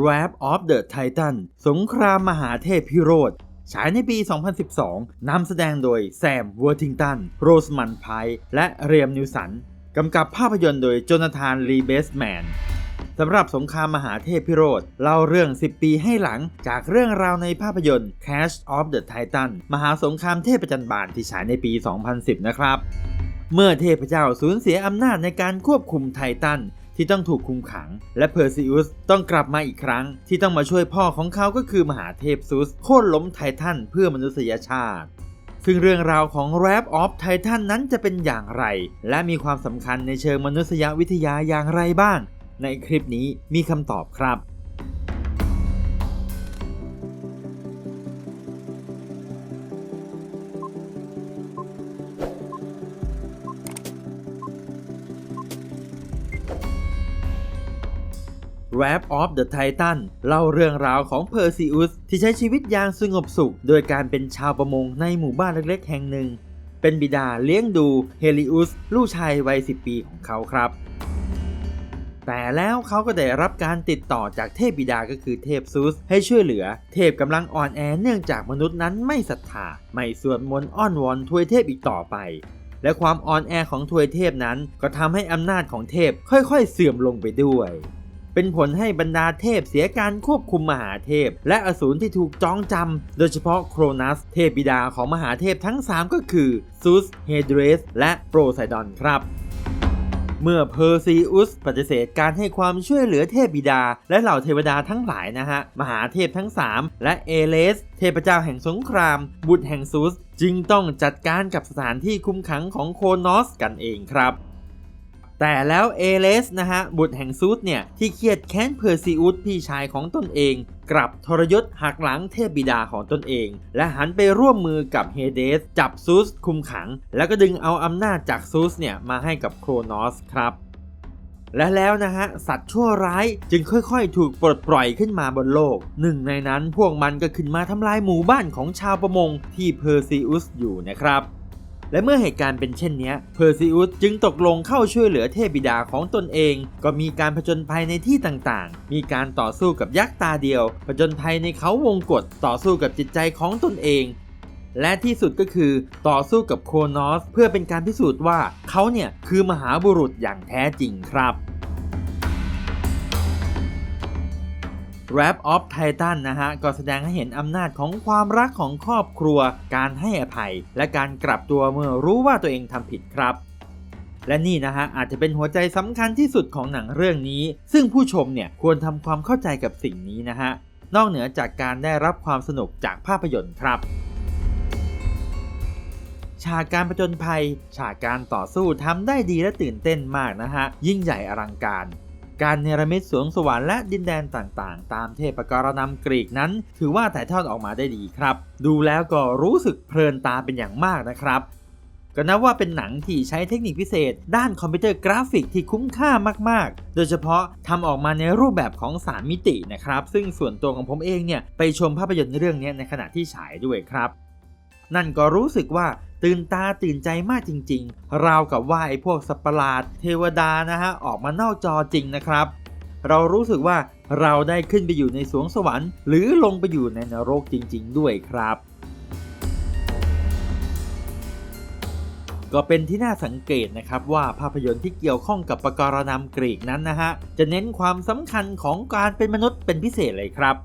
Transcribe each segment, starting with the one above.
Wrath of the Titan สงครามมหาเทพพิโรธฉายในปี 2012 นำแสดงโดยแซมเวอร์ทิงตัน โรสมันไพร์และเรียมนิวสัน กำกับภาพยนตร์โดยโจนาธานรีเบสแมนสำหรับสงครามมหาเทพพิโรธเล่าเรื่อง 10 ปีให้หลังจากเรื่องราวในภาพยนตร์ Cash of the Titan มหาสงครามเทพประจันบานที่ฉายในปี 2010 นะครับ เมื่อเทพเจ้าสูญเสียอำนาจในการควบคุมไททัน ที่ต้องถูกคุมขัง และเพอร์ซิอุสต้องกลับมาอีกครั้ง ที่ต้องมาช่วยพ่อของเขาก็คือมหาเทพซุสโค่นล้มไททันเพื่อมนุษยชาติซึ่งเรื่องราวของ Rap of Titan นั้นจะเป็นอย่างไร และมีความสำคัญในเชิงมนุษยวิทยาอย่างไรบ้าง ในคลิปนี้มีคำตอบครับ Rap of the Titan เล่าเรื่องราวของเพอร์ซิอุสที่ใช้ชีวิตอย่างสงบสุข โดยการเป็นชาวประมงในหมู่บ้านเล็กๆ แห่งหนึ่ง เป็นบิดาเลี้ยงดูเฮลิอุส ลูกชายวัย 10 ปีของเขาครับ แต่แล้วเขาก็ได้รับการติดต่อจากเทพบิดาก็คือเทพซุส ให้ช่วยเหลือ เทพกำลังอ่อนแอเนื่องจากมนุษย์นั้นไม่ศรัทธาไม่สวดมนต์อ้อนวอนทวยเทพอีกต่อไปและความอ่อนแอของทวยเทพนั้นก็ทำให้อำนาจของเทพค่อยๆ เสื่อมลงไปด้วย เป็นผลให้บรรดาเทพเสียการควบคุมมหาเทพ และอสูรที่ถูกจองจำโดยเฉพาะโครนัส เทพบิดาของมหาเทพทั้ง 3 ก็คือซุสเฮเดรสและโปรไซดอนครับเมื่อเพอร์ซีอุสปฏิเสธการให้ความช่วยเหลือเทพบิดา และเหล่าเทวดาทั้งหลายนะฮะ มหาเทพทั้ง 3 และเอเลส เทพเจ้าแห่งสงคราม บุตรแห่งซุสจึงต้องจัดการกับสถานที่คุมขังของโคนอสกันเองครับ แต่แล้วเอเลสนะฮะบุตรแห่งซูสเนี่ย ที่เครียดแค้นเพอร์ซิอุสพี่ชายของตนเอง กลับทรยศหักหลังเทพบิดาของตนเอง และหันไปร่วมมือกับเฮเดส จับซูสคุมขัง แล้วก็ดึงเอาอำนาจจากซูสเนี่ย มาให้กับโครนอสครับและแล้วนะฮะ สัตว์ชั่วร้ายจึงค่อยๆ ถูกปลดปล่อยขึ้นมาบนโลก หนึ่งในนั้นพวกมันก็ขึ้นมาทำลายหมู่บ้านของชาวประมงที่เพอร์ซิอุสอยู่นะครับ และเมื่อเหตุการณ์เป็นเช่นนี้เพอร์ซิอุสจึงตกลงเข้าช่วยเหลือเทพบิดาของตนเอง ก็มีการผจญภัยในที่ต่างๆ มีการต่อสู้กับยักษ์ตาเดียว ผจญภัยในเขาวงกฏต่อสู้กับจิตใจของตนเอง และที่สุดก็คือต่อสู้กับโครนอส เพื่อเป็นการพิสูจน์ว่าเขาเนี่ยคือมหาบุรุษอย่างแท้จริงครับ Rap of Titan นะฮะ ก็แสดงให้เห็นอำนาจของความรักของครอบครัว การให้อภัย และการกลับตัวเมื่อรู้ว่าตัวเองทำผิดครับและนี่นะฮะอาจจะเป็นหัวใจสำคัญที่สุดของหนังเรื่องนี้ ซึ่งผู้ชมเนี่ยควรทำความเข้าใจกับสิ่งนี้นะฮะนอกเหนือจากการได้รับความสนุกจากภาพยนตร์ครับ ฉากการผจญภัย ฉากการต่อสู้ทำได้ดีและตื่นเต้นมากนะฮะยิ่งใหญ่อลังการ การเนรมิตสวงสวรรค์และดินแดนต่างๆ ตามเทพกรนำกรีกนั้น ถือว่าถ่ายทอดออกมาได้ดีครับ ดูแล้วก็รู้สึกเพลินตาเป็นอย่างมากนะครับ ก็นับว่าเป็นหนังที่ใช้เทคนิคพิเศษ ด้านคอมพิวเตอร์กราฟิกที่คุ้มค่ามากๆ โดยเฉพาะทำออกมาในรูปแบบของ 3 มิตินะครับ ซึ่งส่วนตัวของผมเองเนี่ยไปชมภาพยนตร์เรื่องนี้ในขณะที่ฉายด้วยครับ นั่นก็รู้สึกว่า ตื่นตาตื่นใจมากจริงๆ ราวกับว่าไอ้พวกสัตว์ประหลาดเทวดานะฮะออกมานอกจอจริงนะครับ เรารู้สึกว่าเราได้ขึ้นไปอยู่ในสวงสวรรค์ หรือลงไปอยู่ในนรกจริง ๆ ด้วยครับก็เป็นที่น่าสังเกตนะครับว่าภาพยนตร์ที่เกี่ยวข้องกับปกรณำกรีกนั้นนะฮะ จะเน้นความสำคัญของการเป็นมนุษย์เป็นพิเศษเลยครับ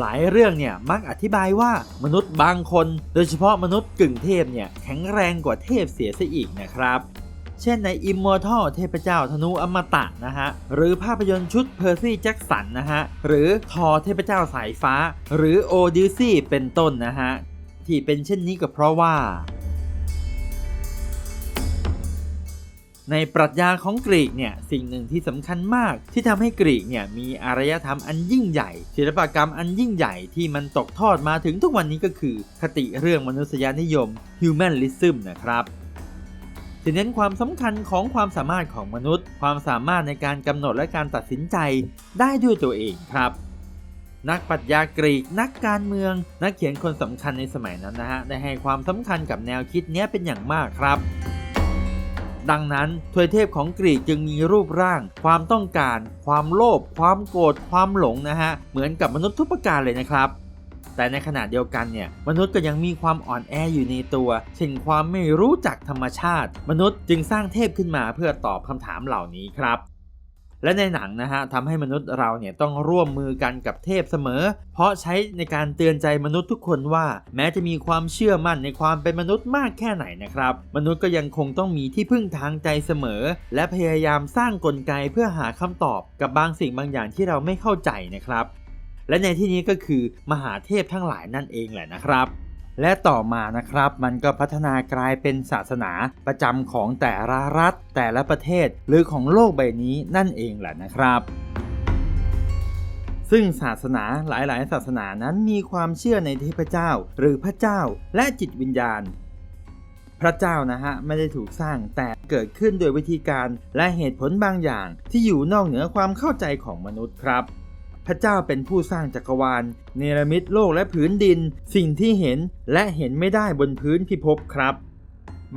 หลายเรื่องเนี่ยมักอธิบายว่ามนุษย์บางคน โดยเฉพาะมนุษย์กึ่งเทพเนี่ยแข็งแรงกว่าเทพเสียซะอีกนะครับเช่นใน Immortal เทพเจ้าธนูอมตะนะฮะ หรือภาพยนตร์ชุด Percy Jackson นะฮะ หรือทอเทพเจ้าสายฟ้า หรือ Odyssey เป็นต้นนะฮะ ที่เป็นเช่นนี้ก็เพราะว่า ในปรัชญาของกรีกเนี่ยสิ่งหนึ่งที่สำคัญมาก ที่ทำให้กรีกเนี่ยมีอารยธรรมอันยิ่งใหญ่ ศิลปกรรมอันยิ่งใหญ่ที่มันตกทอดมาถึงทุกวันนี้ก็คือ คติเรื่องมนุษยนิยม humanism นะครับจะเน้นความสำคัญของความสามารถของมนุษย์ ความสามารถในการกำหนดและการตัดสินใจได้ด้วยตัวเองครับ นักปรัชญากรีกนักการเมือง นักเขียนคนสำคัญในสมัยนั้นนะฮะได้ให้ความสำคัญกับแนวคิดเนี้ยเป็นอย่างมากครับ ดังนั้นถวยเทพของกรีกจึงมีรูปร่าง ความต้องการ ความโลภความโกรธความหลงนะฮะเหมือนกับมนุษย์ทุกประการเลยนะครับแต่ในขณะเดียวกันเนี่ยมนุษย์ก็ยังมีความอ่อนแออยู่ในตัวเช่นความไม่รู้จักธรรมชาติ มนุษย์จึงสร้างเทพขึ้นมาเพื่อตอบคำถามเหล่านี้ครับ และในหนังนะฮะทำให้มนุษย์เราเนี่ยต้องร่วมมือกันกับเทพเสมอ เพราะใช้ในการเตือนใจมนุษย์ทุกคนว่า แม้จะมีความเชื่อมั่นในความเป็นมนุษย์มากแค่ไหนนะครับ มนุษย์ก็ยังคงต้องมีที่พึ่งทางใจเสมอ และพยายามสร้างกลไกเพื่อหาคำตอบกับบางสิ่งบางอย่างที่เราไม่เข้าใจนะครับ และในที่นี้ก็คือมหาเทพทั้งหลายนั่นเองแหละนะครับ และต่อมานะครับมันก็พัฒนากลายเป็นศาสนาประจำของแต่ละรัฐ แต่ละประเทศ หรือของโลกใบนี้นั่นเองแหละนะครับซึ่งศาสนาหลาย ๆ ศาสนานั้นมีความเชื่อในเทพเจ้า หรือพระเจ้าและจิตวิญญาณ พระเจ้านะฮะไม่ได้ถูกสร้างแต่เกิดขึ้นโดยวิธีการและเหตุผลบางอย่างที่อยู่นอกเหนือความเข้าใจของมนุษย์ครับ พระเจ้าเป็นผู้สร้างจักรวาล เนรมิตโลกและผืนดิน สิ่งที่เห็นและเห็นไม่ได้บนพื้นพิภพครับ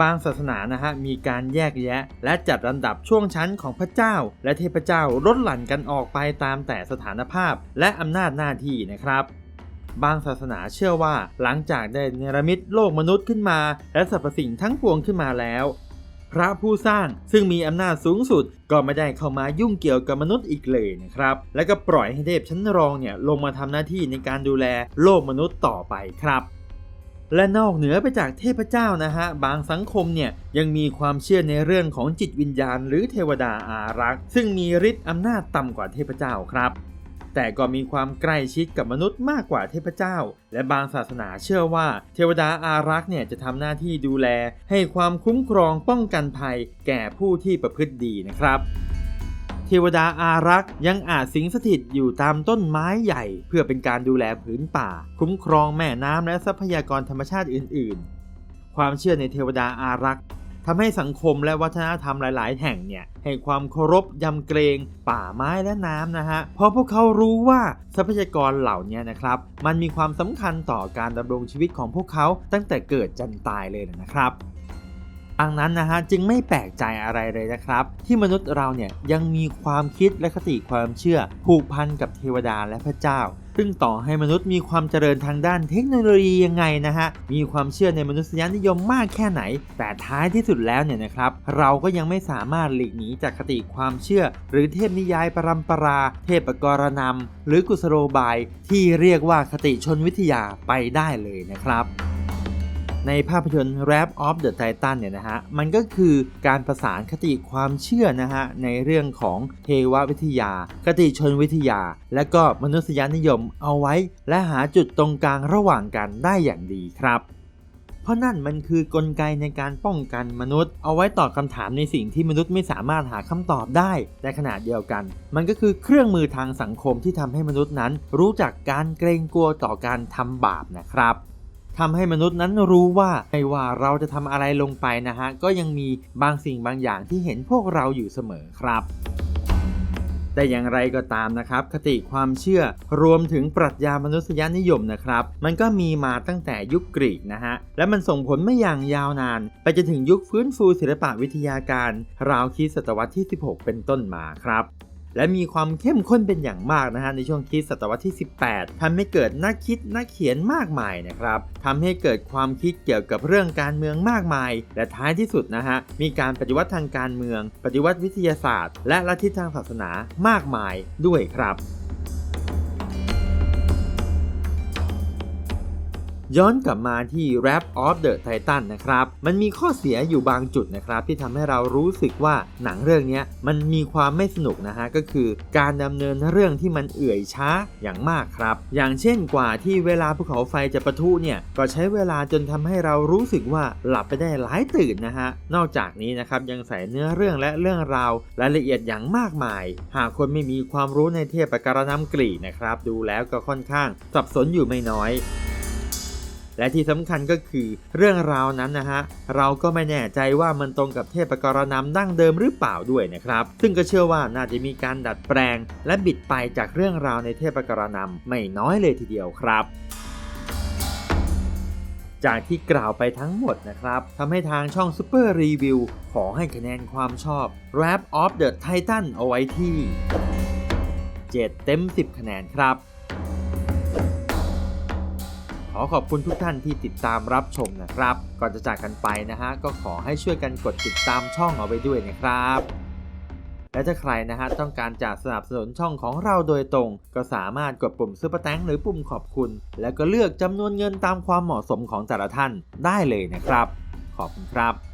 บางศาสนานะฮะมีการแยกแยะ และจัดลำดับช่วงชั้นของพระเจ้า และเทพเจ้าลดหลั่นกันออกไปตามแต่สถานภาพ และอำนาจหน้าที่นะครับบางศาสนาเชื่อว่าหลังจากได้เนรมิตโลกมนุษย์ขึ้นมา และสรรพสิ่งทั้งปวงขึ้นมาแล้ว พระผู้สร้างซึ่งมีอำนาจสูงสุดก็ไม่ได้เข้ามายุ่งเกี่ยวกับมนุษย์อีกเลยนะครับ และก็ปล่อยให้เทพชั้นรองเนี่ยลงมาทำหน้าที่ในการดูแลโลกมนุษย์ต่อไปครับและนอกเหนือไปจากเทพเจ้านะฮะ บางสังคมเนี่ยยังมีความเชื่อในเรื่องของจิตวิญญาณ หรือเทวดาอารักษ์ ซึ่งมีฤทธิ์อำนาจต่ำกว่าเทพเจ้าครับ แต่ก็มีความใกล้ชิดกับมนุษย์มากกว่าเทพเจ้า และบางศาสนาเชื่อว่า เทวดาอารักษ์เนี่ยจะทำหน้าที่ดูแล ให้ความคุ้มครองป้องกันภัย แก่ผู้ที่ประพฤติดีนะครับเทวดาอารักษ์ยังอาจสิงสถิตอยู่ตามต้นไม้ใหญ่ เพื่อเป็นการดูแลผืนป่า คุ้มครองแม่น้ำและทรัพยากรธรรมชาติอื่น ๆ ความเชื่อในเทวดาอารักษ์ ทำให้สังคมและวัฒนธรรมหลาย ๆ แห่งเนี่ยให้ความเคารพยำเกรงป่าไม้และน้ำนะฮะเพราะพวกเขารู้ว่าทรัพยากรเหล่านี้นะครับ มันมีความสำคัญต่อการดำรงชีวิตของพวกเขาตั้งแต่เกิดจนตายเลยนะครับดังนั้นนะฮะจึงไม่แปลกใจอะไรเลยนะครับ ที่มนุษย์เราเนี่ยยังมีความคิดและคติความเชื่อผูกพันกับเทวดาและพระเจ้า ซึ่งต่อให้มนุษย์มีความเจริญทางด้านเทคโนโลยียังไงนะฮะ มีความเชื่อในมนุษยนิยมมากแค่ไหน แต่ท้ายที่สุดแล้วเนี่ยนะครับ เราก็ยังไม่สามารถหลีกหนีจากคติความเชื่อ หรือเทพนิยายปรัมปรา เทพกรนำหรือกุศโลบายที่เรียกว่าคติชนวิทยาไปได้เลยนะครับ ในภาพยนตร์ Rap of the Titan เนี่ยนะฮะ มันก็คือการประสานคติความเชื่อนะฮะ ในเรื่องของเทววิทยา คติชนวิทยา และก็มนุษยนิยมเอาไว้ และหาจุดตรงกลางระหว่างกันได้อย่างดีครับเพราะนั่นมันคือกลไกในการป้องกันมนุษย์ เอาไว้ตอบคำถามในสิ่งที่มนุษย์ไม่สามารถหาคำตอบได้ในขณะเดียวกัน มันก็คือเครื่องมือทางสังคมที่ทำให้มนุษย์นั้น รู้จักการเกรงกลัวต่อการทำบาปนะครับ ทำให้มนุษย์นั้นรู้ว่าไม่ว่าเราจะทำอะไรลงไปนะฮะก็ยังมีบางสิ่งบางอย่างที่เห็นพวกเราอยู่เสมอครับแต่อย่างไรก็ตามนะครับ คติความเชื่อรวมถึงปรัชญามนุษยนิยมนะครับ มันก็มีมาตั้งแต่ยุคกรีกนะฮะ และมันส่งผลไม่อย่างยาวนาน ไปจนถึงยุคฟื้นฟูศิลปะวิทยาการ ราวคริสตศตวรรษที่ 16 เป็นต้นมาครับ และมีความเข้มข้นเป็นอย่างมากนะฮะในช่วงคริสตศตวรรษที่ 18ทำให้เกิดนักคิดนักเขียนมากมายนะครับทำให้เกิดความคิดเกี่ยวกับเรื่องการเมืองมากมาย และท้ายที่สุดนะฮะมีการปฏิวัติทางการเมือง ปฏิวัติวิทยาศาสตร์ และลัทธิทางศาสนามากมายด้วยครับ ย้อนกลับมาที่ Rap of the Titan นะครับ มันมีข้อเสียอยู่บางจุดนะครับ ที่ทำให้เรารู้สึกว่าหนังเรื่องนี้มันมีความไม่สนุกนะฮะ ก็คือการดำเนินเรื่องที่มันเอื่อยช้าอย่างมากครับ อย่างเช่นกว่าที่เวลาภูเขาไฟจะปะทุเนี่ย ก็ใช้เวลาจนทำให้เรารู้สึกว่าหลับไปได้หลายตื่นนะฮะ นอกจากนี้นะครับยังใส่เนื้อเรื่องและเรื่องราวรายละเอียดอย่างมากมาย หากคนไม่มีความรู้ในเทพการนำกรีนะครับ ดูแล้วก็ค่อนข้างสับสนอยู่ไม่น้อย และที่สำคัญก็คือเรื่องราวนั้นนะฮะเราก็ไม่แน่ใจว่ามันตรงกับเทพกรนำดั้งเดิมหรือเปล่าด้วยนะครับ ซึ่งก็เชื่อว่าน่าจะมีการดัดแปลง และบิดไปจากเรื่องราวในเทพกรนำไม่น้อยเลยทีเดียวครับจากที่กล่าวไปทั้งหมดนะครับทำให้ทางช่อง Super Review ขอให้คะแนนความชอบ Rap of the Titan เอาไว้ที่ 7 เต็ม 10 คะแนนครับ อขอบคุณทุกท่านที่ติดตามรับชมนะครับ ก่อนจะจากกันไปนะฮะก็ขอให้ช่วยกันกดติดตามช่องเอาไว้ด้วยนะครับและถ้าใครนะฮะต้องการจะสนับสนุนช่องของเราโดยตรง ก็สามารถกดปุ่มซุปเปอร์แตงหรือปุ่มขอบคุณ แล้วก็เลือกจำนวนเงินตามความเหมาะสมของแต่ละท่านได้เลยนะครับ ขอบคุณครับ